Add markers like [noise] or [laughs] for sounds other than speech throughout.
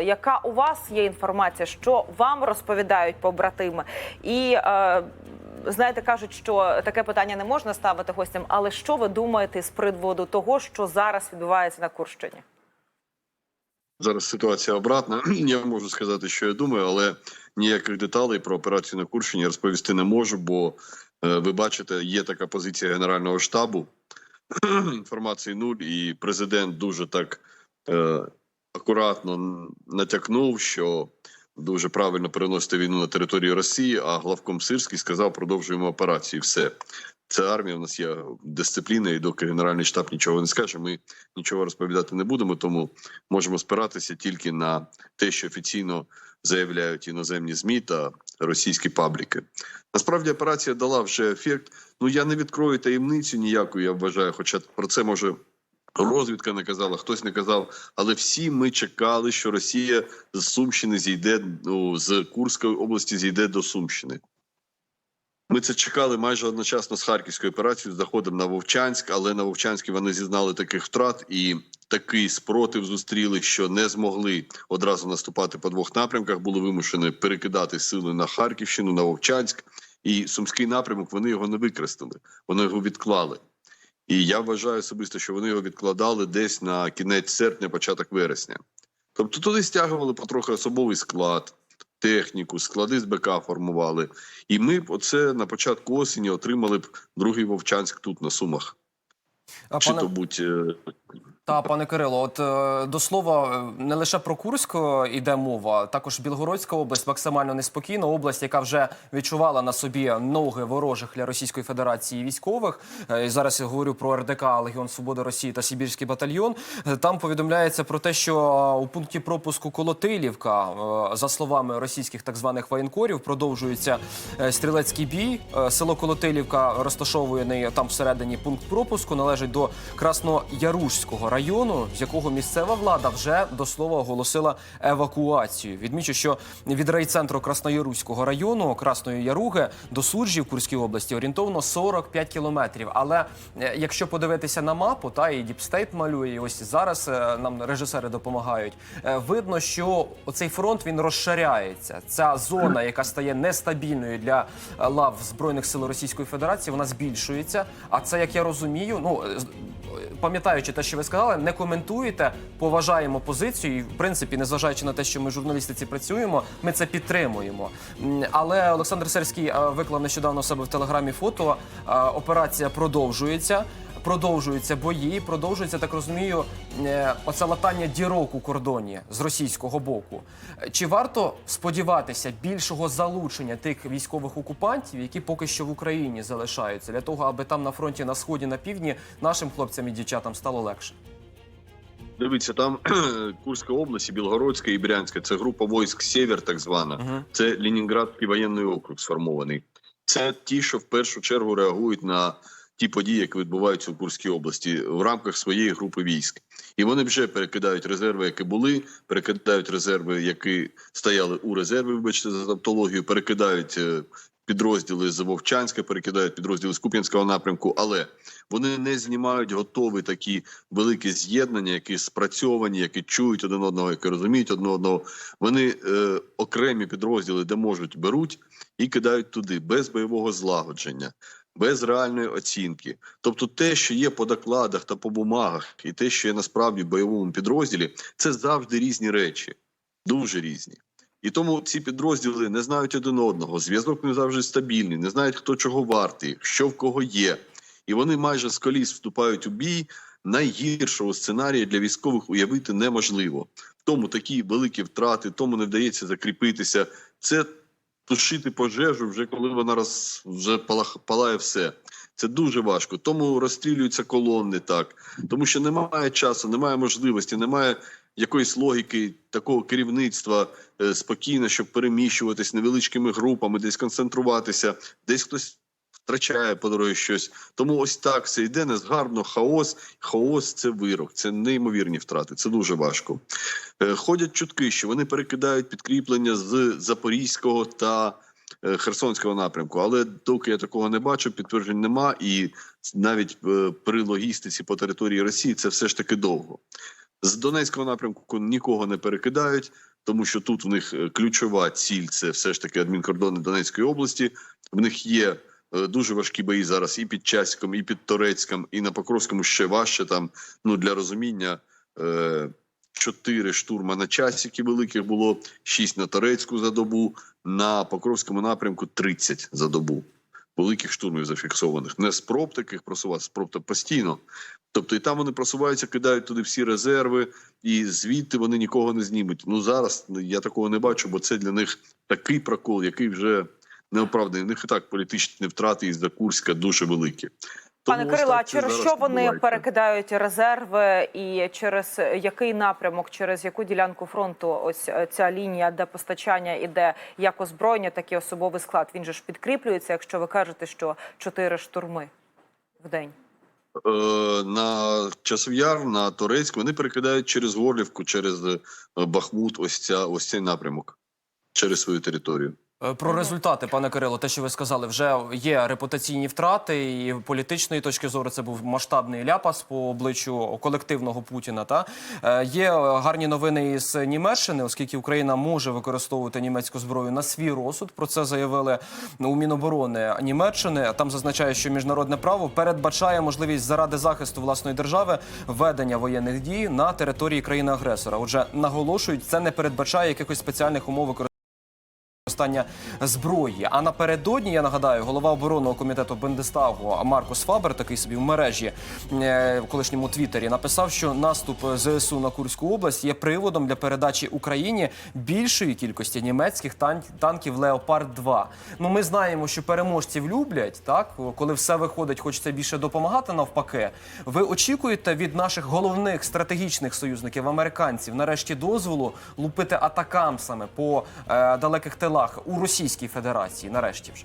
зрозуміло, яка у вас є інформація, що вам розповідають побратими, і е, знаєте, кажуть, що таке питання не можна ставити гостям. Але що ви думаєте з приводу того, що зараз відбувається на Курщині? Зараз ситуація обратна. [clears throat] Я можу сказати, що я думаю, але ніяких деталей про операцію на Курщині розповісти не можу, бо е, ви бачите, є така позиція Генерального штабу. [clears throat] Інформації нуль, і президент дуже так е, акуратно натякнув, що дуже правильно переносити війну на територію Росії. А главком Сирський сказав, продовжуємо операцію. Все це армія. У нас є дисципліна, і доки генеральний штаб нічого не скаже, ми нічого розповідати не будемо. Тому можемо спиратися тільки на те, що офіційно заявляють іноземні змі та російські пабліки. Насправді операція дала вже ефект. Ну я не відкрою таємницю ніяку, я вважаю, хоча про це може. Розвідка не казала, хтось не казав, але всі ми чекали, що Росія з Сумщини зійде ну, з Курської області, зійде до Сумщини. Ми це чекали майже одночасно з Харківською операцією. з Заходом на Вовчанськ, але на Вовчанській вони зізнали таких втрат і такий спротив зустріли, що не змогли одразу наступати по двох напрямках. Були вимушені перекидати сили на Харківщину, на Вовчанськ. І сумський напрямок вони його не використали, вони його відклали. І я вважаю особисто, що вони його відкладали десь на кінець серпня, початок вересня. Тобто туди стягували потрохи особовий склад, техніку, склади з БК формували. І ми б оце на початку осені отримали б другий Вовчанськ тут на Сумах. А Чи пане то будь е, та пане Кирило, от е, до слова, е, не лише про Курськ е, йде мова, також Білгородська область максимально неспокійна область, яка вже відчувала на собі ноги ворожих для Російської Федерації військових. Зараз я говорю про РДК Легіон Свободи Росії та Сибірський батальйон. Там повідомляється про те, що у пункті пропуску Колотилівка, за словами російських так званих воєнкорів, продовжується стрілецький бій. Село Колотилівка розташовує там всередині пункт пропуску, належить до Красноярушського району, з якого місцева влада вже до слова оголосила евакуацію. Відмічу, що від райцентру Краснояруського району Красної Яруги до Суржі в Курській області орієнтовно 45 кілометрів. Але е, якщо подивитися на мапу, та і Діпстейт малює, і ось зараз е, нам режисери допомагають. е, Видно, що оцей фронт він розширяється. Ця зона, яка стає нестабільною для лав збройних сил Російської Федерації, вона збільшується. А це, як я розумію, ну пам'ятаючи те, що ви сказали, не коментуєте, поважаємо позицію, і в принципі, незважаючи на те, що ми журналістиці працюємо, ми це підтримуємо. Але Олександр Серський е, виклав нещодавно себе в телеграмі фото. Е, Операція продовжується. Продовжуються бої, продовжується так розумію, е, оце латання дірок у кордоні з російського боку. Чи варто сподіватися більшого залучення тих військових окупантів, які поки що в Україні залишаються, для того, аби там на фронті на сході на півдні нашим хлопцям і дівчатам стало легше? Дивіться, там [clears throat] Курська область, і Білгородська і Брянська. Це група войск Сєвєр, так звана. Угу. Це Ленінградський воєнний округ сформований. Це ті, що в першу чергу реагують на ті події, які відбуваються у Курській області в рамках своєї групи військ. І вони вже перекидають резерви, які були, перекидають резерви, які стояли у резерві, вибачте за тавтологію, перекидають е, підрозділи з Вовчанська, перекидають підрозділи з Куп'янського напрямку, але вони не знімають готові такі великі з'єднання, які спрацьовані, які чують один одного, які розуміють один одного. Вони е, окремі підрозділи, де можуть, беруть і кидають туди без бойового злагодження. Без реальної оцінки, тобто те, що є по докладах та по бумагах, і те, що є насправді в бойовому підрозділі, це завжди різні речі, дуже різні. І тому ці підрозділи не знають один одного. Зв'язок не завжди стабільний, не знають, хто чого вартий, що в кого є. І вони майже з коліс вступають у бій. Найгіршого сценарія для військових уявити неможливо. Тому такі великі втрати, тому не вдається закріпитися. Це тушити пожежу вже коли вона роз вже палає все. Це дуже важко. Тому розстрілюються колони так, тому що немає часу, немає можливості, немає якоїсь логіки такого керівництва е, спокійно, щоб переміщуватись невеличкими групами, десь концентруватися, десь хтось втрачає по дорозі щось. Тому ось так все йде незгарно, хаос. Хаос це вирок, це неймовірні втрати. Це дуже важко. Е, Ходять чутки, що вони перекидають підкріплення з Запорізького та е, Херсонського напрямку. Але доки я такого не бачу, підтверджень нема. І навіть при логістиці по території Росії це все ж таки довго. З Донецького напрямку нікого не перекидають. тому що тут в них е, ключова ціль це все ж таки адмінкордони Донецької області. В них є е, дуже важкі бої зараз і під Часиком, і під Торецьком, і на Покровському ще важче. Там ну для розуміння. Е, Чотири штурма на часики великих було, шість на Торецьку за добу, на Покровському напрямку 30 за добу. Великих штурмів зафіксованих. Не спроб таких просувати, спроб та постійно. Тобто і там вони просуваються, кидають туди всі резерви, і звідти вони нікого не знімуть. Ну зараз я такого не бачу, бо це для них такий прокол, який вже не оправданий. У них і так політичні втрати із-за Курська дуже великі. Пане Кирило, а через що вони перекидають резерви, і через який напрямок, через яку ділянку фронту ось е, ця лінія, де постачання іде як озброєння, так і особовий склад? Він же ж підкріплюється, якщо ви кажете, що чотири штурми в день. Е, на Часов'яр, на Торецьк вони перекидають через Горлівку, через е, Бахмут, ось ця ось цей напрямок через свою територію. Е, Про результати, пане Кирило, те, що ви сказали, вже є репутаційні втрати, і політичної точки зору це був масштабний ляпас по обличчю колективного Путіна. Та Е, є гарні новини із Німеччини, оскільки Україна може використовувати німецьку зброю на свій розсуд. Про це заявили у Міноборони Німеччини. Там зазначає, що міжнародне право передбачає можливість заради захисту власної держави ведення воєнних дій на території країни-агресора. Отже, наголошують, це не передбачає якихось спеціальних умов використання використання зброї. А напередодні я нагадаю, голова оборонного комітету Бендестагу Маркус Фабер, такий собі в мережі е, в колишньому твіттері, написав, що наступ ЗСУ на Курську область є приводом для передачі Україні більшої кількості німецьких тан- танків Леопард 2 Ну ми знаємо, що переможців люблять, так коли все виходить, хочеться більше допомагати. Навпаки, ви очікуєте від наших головних стратегічних союзників американців нарешті дозволу лупити атакамсами по е, далеких тилах у Російській Федерації. Нарешті вже.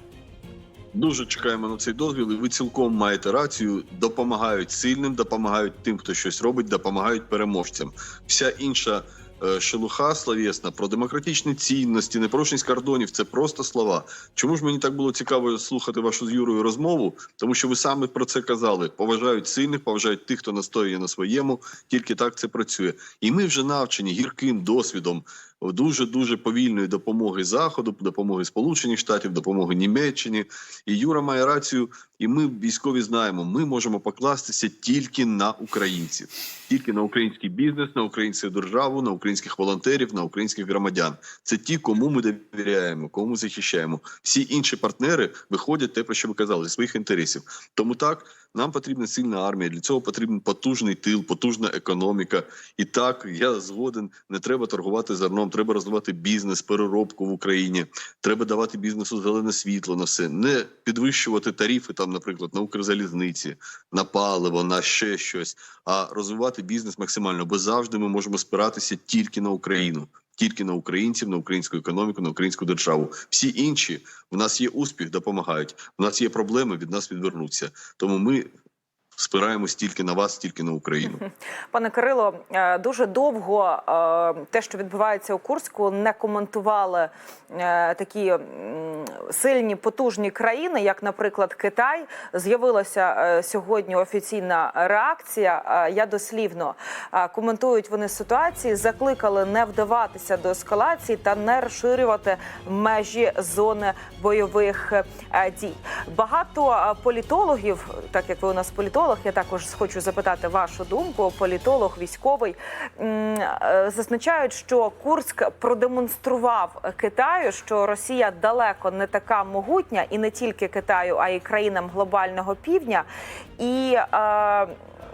Дуже чекаємо на цей дозвіл, і ви цілком маєте рацію. Допомагають сильним, допомагають тим, хто щось робить, допомагають переможцям. Вся інша е, шелуха словесна про демократичні цінності, непорушність кордонів це просто слова. Чому ж мені так було цікаво слухати вашу з Юрою розмову? Тому що ви саме про це казали. Поважають сильних, поважають тих, хто настоює на своєму. Тільки так це працює. І ми вже навчені гірким досвідом дуже дуже повільної допомоги заходу, допомоги Сполучених Штатів, допомоги Німеччині. І Юра має рацію, і ми військові знаємо, ми можемо покластися тільки на українців, тільки на український бізнес, на українську державу, на українських волонтерів, на українських громадян. Це ті, кому ми довіряємо, кому захищаємо. Всі інші партнери виходять те, про що ви казали, зі своїх інтересів. Тому так нам потрібна сильна армія. Для цього потрібен потужний тил, потужна економіка. І так я згоден. Не треба торгувати зерном, треба розвивати бізнес, переробку в Україні. Треба давати бізнесу зелене світло на все, не підвищувати тарифи там, наприклад, на Укрзалізниці, на паливо, на ще щось, а розвивати бізнес максимально. Бо завжди ми можемо спиратися тільки на Україну. Тільки на українців, на українську економіку, на українську державу. Всі інші в нас є успіх, допомагають. В нас є проблеми, від нас відвернуться. Тому ми спираємось тільки на вас, тільки на Україну. Пане Кирило, е, дуже довго е, те, що відбувається у Курську, не коментували е, такі сильні потужні країни, як, наприклад, Китай. З'явилася сьогодні офіційна реакція. Я дослівно коментують вони ситуації, закликали не вдаватися до ескалації та не розширювати межі зони бойових дій. Багато політологів, так як ви у нас політолог, я також хочу запитати вашу думку. Політолог, військовий е, зазначають, що Курськ продемонстрував Китаю, що Росія далеко не така могутня, і не тільки Китаю, а й країнам глобального півдня. І е,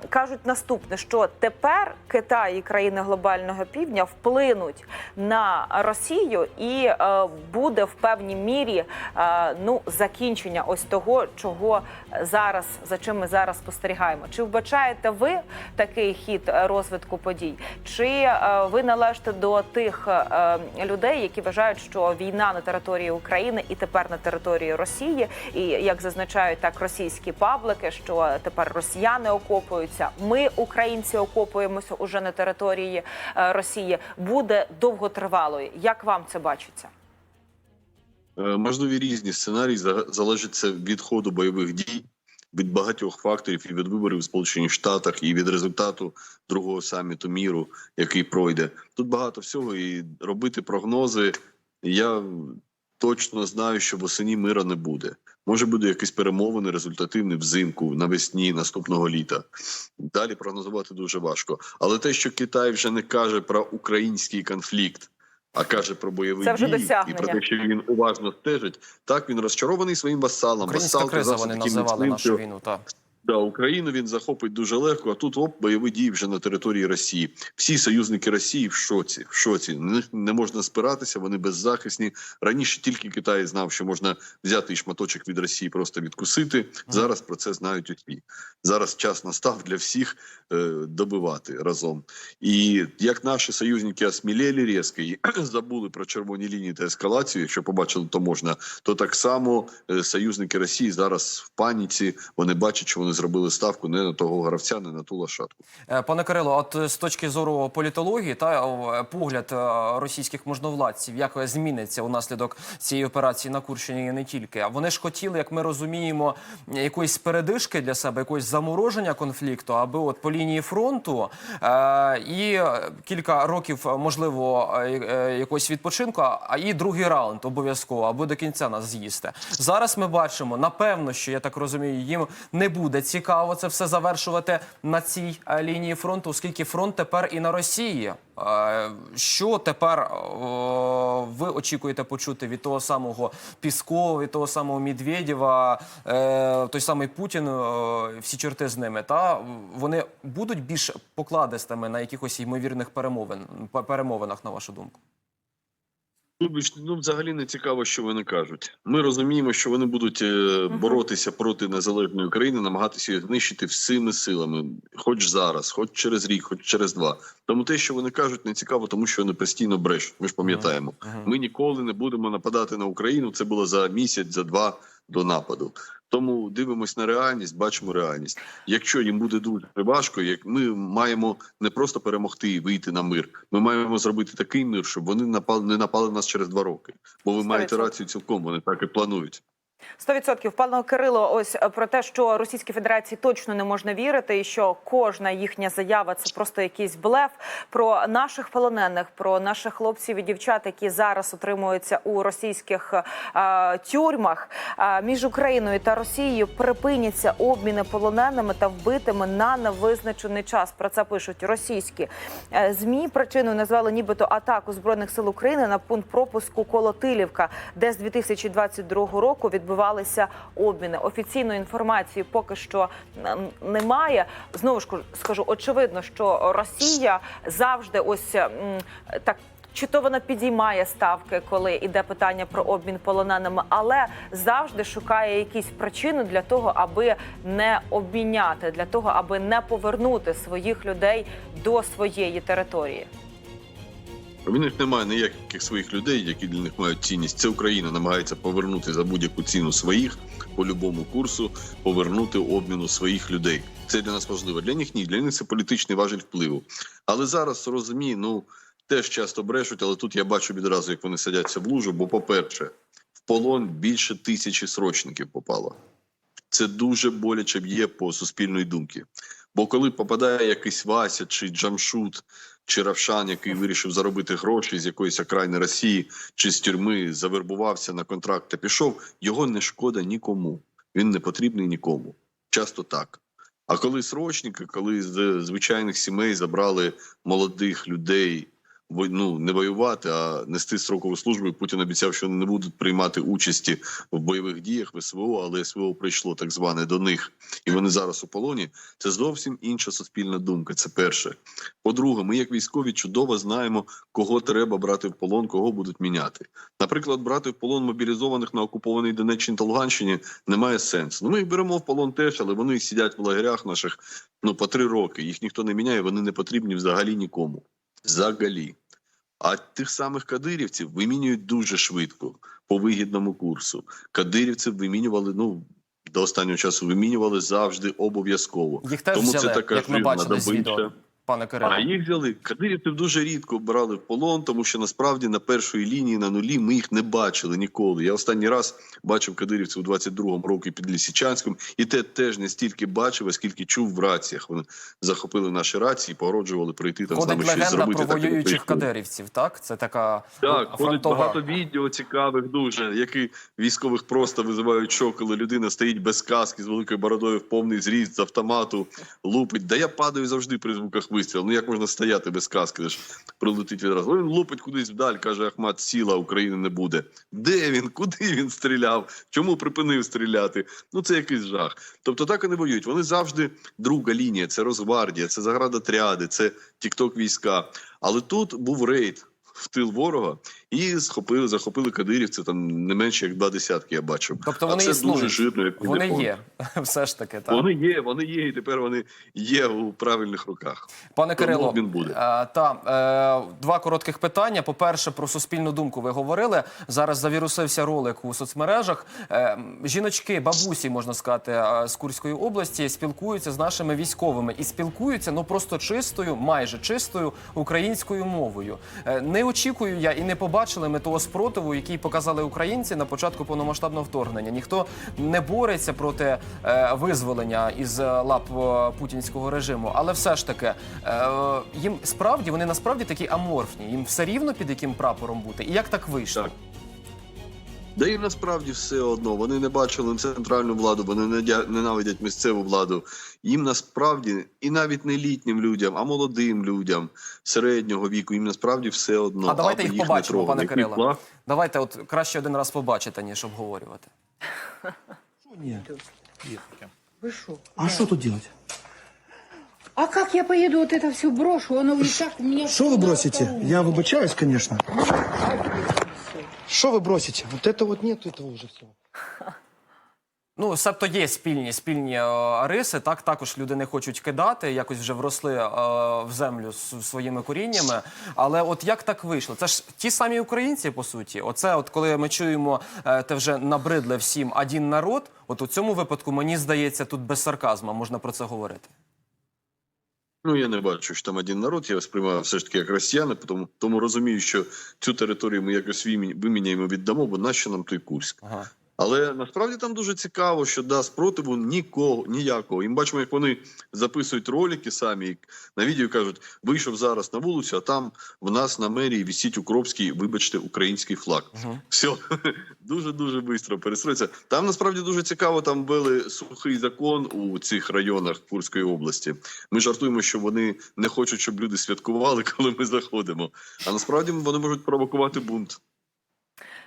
кажуть наступне: що тепер Китай і країни глобального півдня вплинуть на Росію, і е, буде в певній мірі е, ну закінчення ось того, чого зараз за чим ми зараз спостерігаємо. Чи вбачаєте ви такий хід розвитку подій? Чи е, ви належите до тих е, людей, які вважають, що війна на території України і тепер на території Росії, і як зазначають так російські паблики, що тепер росіяни окопуються, ми, українці, окопуємося уже на території е, Росії, буде довготривалою. Як вам це бачиться? Е, Можливі різні сценарії за- залежить це від ходу бойових дій. від багатьох факторів і від виборів у Сполучених Штатах, і від результату другого саміту міру, який пройде. Тут багато всього, і робити прогнози. Я точно знаю, що восені мира не буде. Може буде якісь перемовини результативні взимку, навесні наступного літа. Далі прогнозувати дуже важко. Але те, що Китай вже не каже про український конфлікт, а каже про бойові Це вже дії і про те, що він уважно стежить, так він розчарований своїм васалом. Українська Васал криза вони називали нашу війну. Так. Да, Україну він захопить дуже легко, а тут оп, бойові дії вже на території Росії. Всі союзники Росії в шоці. В шоці. На них не можна спиратися, вони беззахисні. Раніше тільки Китай знав, що можна взяти шматочок від Росії, просто відкусити. Зараз про це знають усі. Зараз час настав для всіх е, добивати разом. І як наші союзники осмілели різко і [clears throat] забули про червоні лінії та ескалацію, якщо побачили, то можна, то так само е, союзники Росії зараз в паніці. Вони бачать, що вони зробили ставку не на того гравця, не на ту лошадку. Е, Пане Кирило, от е, з точки зору політології та погляд е, російських можновладців, як зміниться унаслідок цієї операції на Курщині і не тільки. А вони ж хотіли, як ми розуміємо, якоїсь передишки для себе, якогось замороження конфлікту, аби от по лінії фронту і кілька років, можливо, якогось відпочинку, а і другий раунд обов'язково, аби до кінця нас з'їсти. Зараз ми бачимо, напевно, що я так розумію, їм не буде цікаво це все завершувати на цій е, лінії фронту, оскільки фронт тепер і на Росії. Е, Що тепер ви очікуєте почути від того самого Піскова, від того самого Медведєва, е, той самий Путін, всі чорти з ними? Та вони будуть більш покладистими на якихось ймовірних перемовин перемовинах, на вашу думку? Вибачте, ну взагалі не цікаво, що вони кажуть. Ми розуміємо, що вони будуть е, боротися проти незалежної України, намагатися її знищити всіми силами, хоч зараз, хоч через рік, хоч через два. Тому те, що вони кажуть, не цікаво, тому що вони постійно брешуть. Ми ж пам'ятаємо. Ми ніколи не будемо нападати на Україну. Це було за місяць, за два до нападу. Тому дивимось на реальність, бачимо реальність. Якщо їм буде дуже важко, як ми маємо не просто перемогти і вийти на мир, ми маємо зробити такий мир, щоб вони напали не напали нас через два роки. Бо ви маєте рацію цілком. Вони так і планують. 100%. Пане Кирило, ось е, про те, що Російській Федерації точно не можна вірити, і що кожна їхня заява це просто якийсь блеф. Про наших полонених, про наших хлопців і дівчат, які зараз утримуються у російських е, тюрмах. Е, між Україною та Росією припиняться обміни полоненими та вбитими на невизначений час. Про це пишуть російські змі. Причиною назвали нібито атаку збройних сил України на пункт пропуску Колотилівка, де з 2022 року відбувалися обміни. Офіційної інформації поки що немає. Знову ж скажу, очевидно, що Росія завжди ось так. Чи то вона підіймає ставки, коли йде питання про обмін полоненими, але завжди шукає якісь причини для того, аби не обміняти, для того, аби не повернути своїх людей до своєї території. У них немає ніяких своїх людей, які для них мають цінність. Це Україна намагається повернути за будь-яку ціну своїх по любому курсу, повернути обміну своїх людей. Це для нас важливо. Для них ні. Для них це політичний важіль впливу. Але зараз розумію, ну теж часто брешуть, але тут я бачу відразу, як вони садяться в лужу. Бо, по-перше, в полон більше тисячі срочників попало. Це дуже боляче б'є по суспільної думки. Бо коли попадає якийсь Вася чи Джамшут, чи Равшан, який вирішив заробити гроші з якоїсь окраїни Росії чи з тюрми, завербувався на контракт та пішов, його не шкода нікому. Він не потрібний нікому. Часто так. А коли срочники, коли з звичайних сімей забрали молодих людей ну, не воювати, а нести строкову службу, Путін обіцяв, що не будуть приймати участі в бойових діях в СВО, але СВО прийшло так зване до них, і вони зараз у полоні. Це зовсім інша суспільна думка. Це перше. По-друге, ми, як військові, чудово знаємо, кого треба брати в полон, кого будуть міняти. Наприклад, брати в полон мобілізованих на окупованій Донеччині та Луганщині немає сенсу. Ну, ми їх беремо в полон теж, але вони сидять в лагерях наших ну по три роки. Їх ніхто не міняє, вони не потрібні взагалі нікому. Взагалі. А тих самих кадирівців вимінюють дуже швидко по вигідному курсу. Кадирівців вимінювали ну до останнього часу. Вимінювали завжди обов'язково. Їх теж Тому взяли, це така як ми бачили добича. Пане Кирило? А їх взяли. Кадирівців дуже рідко брали в полон, тому що насправді на першої лінії на нулі ми їх не бачили ніколи. Я останній раз бачив кадирівців у 22-му році під Лісічанськом, і те теж не стільки бачив, а скільки чув в раціях. Вони захопили наші рації, погроджували прийти там з нами щось зробити. про воюючих кадирівців, так? Це така Так, ходить багато відео цікавих дуже, які військових просто визивають шок, коли людина стоїть без каски з великою бородою в повний зріст з автомату, лупить. Да я падаю завжди при звуках вистрілу. Ну як можна стояти без каски? Ж прилетить відразу. Він лупить кудись вдаль, каже Ахмат, сіла, України не буде. Де він? Куди він стріляв? Чому припинив стріляти? Ну це якийсь жах. Тобто так і не воюють. Вони завжди друга лінія, це Росгвардія, це заградотряди, це тікток війська. Але тут був рейд в тил ворога і схопили, захопили кадирівці там не менше як два десятки. Я бачив. Тобто А вони це існують. дуже жирно. Як Вони є, [laughs] все ж таки. Так. Вони є, вони є, і тепер вони є у правильних руках. Пане Тому Кирило, він буде. е, та, е, два коротких питання. По-перше, про суспільну думку ви говорили. Зараз завірусився ролик у соцмережах. Е, жіночки, бабусі, можна сказати, е, з Курської області спілкуються з нашими військовими і спілкуються ну просто чистою, майже чистою українською мовою. Е, не очікую я і не побачили ми того спротиву, який показали українці на початку повномасштабного вторгнення. Ніхто не бореться проти е, визволення із е, лап е, путінського режиму, але все ж таки е, їм справді вони насправді такі аморфні. Їм все рівно під яким прапором бути. І як так вийшло? Так. Да їм насправді все одно. Вони не бачили центральну владу, вони недя- ненавидять місцеву владу. Їм насправді і навіть не літнім людям, а молодим людям середнього віку. Їм насправді все одно. А давайте аби їх їх не побачимо, трогали. пане Який Кирило. флаг? Давайте, от краще один раз побачити, ніж обговорювати. Нет. Вы шо? А что тут делать? А как я поеду вот это все брошу? Оно и так у меня... Что вы бросите? Я выбачаюсь, конечно. Что вы бросите? Вот это вот нет этого уже всего. [laughs] Ну, себто є спільні спільні е, риси. Так також люди не хочуть кидати, якось вже вросли е, в землю з своїми коріннями. Але от як так вийшло? Це ж ті самі українці, по суті. Оце, от коли ми чуємо, е, те вже набридле всім один народ. От у цьому випадку мені здається, тут без сарказму можна про це говорити. Ну я не бачу, що там один народ. Я сприймаю все ж таки як росіяни, тому, тому розумію, що цю територію ми якось виміняємо, віддамо, бо нащо нам той Курськ? Ага. Але насправді там дуже цікаво, що да, спротиву нікого, ніякого. І ми бачимо, як вони записують ролики самі на відео кажуть, вийшов зараз на вулицю, а там в нас на мерії висить укропський, вибачте, український флаг. Мгм. Все [laughs] дуже дуже швидко перестроїться. Там насправді дуже цікаво. Там ввели сухий закон у цих районах Курської області. Ми жартуємо, що вони не хочуть, щоб люди святкували, [laughs] коли ми заходимо. А насправді вони можуть провокувати бунт.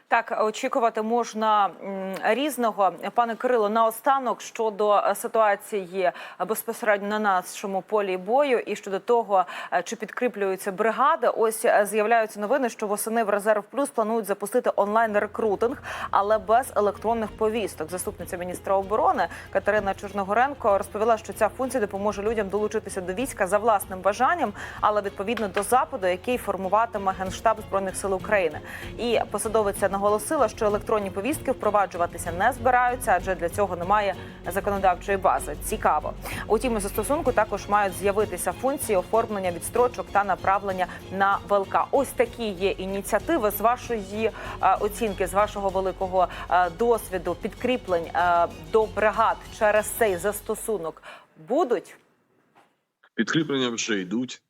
Так, очікувати можна різного. Пане Кирило, наостанок щодо е, ситуації безпосередньо на нашому полі бою і щодо того, е, чи підкріплюються бригади. Ось е, з'являються новини, що восени в резерв плюс планують запустити онлайн рекрутинг, але без електронних повісток. Заступниця міністра оборони Катерина Чорногоренко розповіла, що ця функція допоможе людям долучитися до війська за власним бажанням, але відповідно до западу, який формуватиме генштаб збройних сил України. І посадовиця наголосила, що електронні повістки впроваджуватися не збираються, адже для цього немає законодавчої бази. Цікаво. Утім, у застосунку також мають з'явитися функції оформлення відстрочок та направлення на ВЛК. Ось такі є ініціативи з вашої е, оцінки, з вашого великого е, досвіду, підкріплень е, до бригад через цей застосунок будуть. Підкріплення вже йдуть.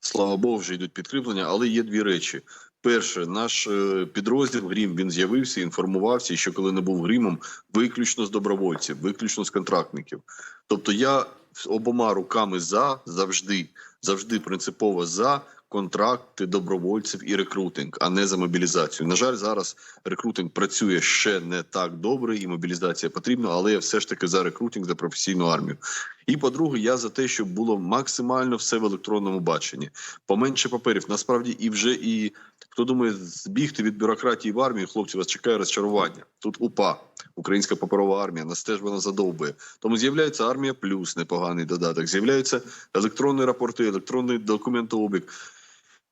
Слава Богу, вже йдуть підкріплення, але є дві речі. Перше, наш е, підрозділ Грім він з'явився, інформувався, і що коли не був грімом, виключно з добровольців, виключно з контрактників. Тобто я обома руками за завжди, завжди принципово за контракти добровольців і рекрутинг, а не за мобілізацію. На жаль, зараз рекрутинг працює ще не так добре, і мобілізація потрібна, але я все ж таки за рекрутинг за професійну армію. І по-друге, я за те, щоб було максимально все в електронному баченні. Поменше паперів. Насправді, і вже і хто думає збігти від бюрократії в армію, хлопці вас чекає розчарування. Тут УПА, Українська паперова армія, нас теж вона задовбує. Тому з'являється армія плюс непоганий додаток. З'являються електронні рапорти, електронний документообіг.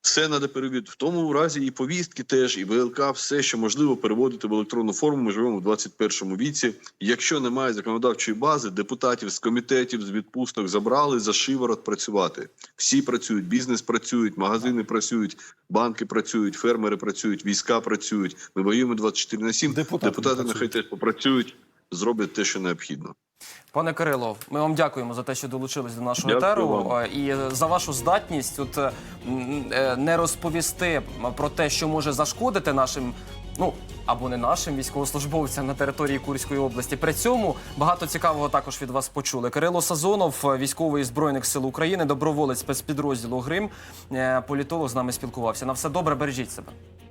Все треба перевірити. В тому разі і повістки теж, і ВЛК, все, що можливо, переводити в електронну форму. Ми живемо в 21 віці. Якщо немає законодавчої бази, депутатів з комітетів, з відпусток забрали за шиворот працювати. Всі працюють, бізнес працюють, магазини працюють, банки працюють, фермери працюють, війська працюють. Ми воюємо 24 на 7. Депутати Депутати нехай теж попрацюють, зроблять те, що необхідно. Пане Кирило, ми вам дякуємо за те, що долучились до нашого Дякую етеру вам. е, і за вашу здатність от, е, е, не розповісти про те, що може зашкодити нашим. Ну або не нашим військовослужбовцям на території Курської області. При цьому багато цікавого також від вас почули. Кирило Сазонов, військовий збройних сил України, доброволець спецпідрозділу Грим, політолог з нами спілкувався. На все добре, бережіть себе.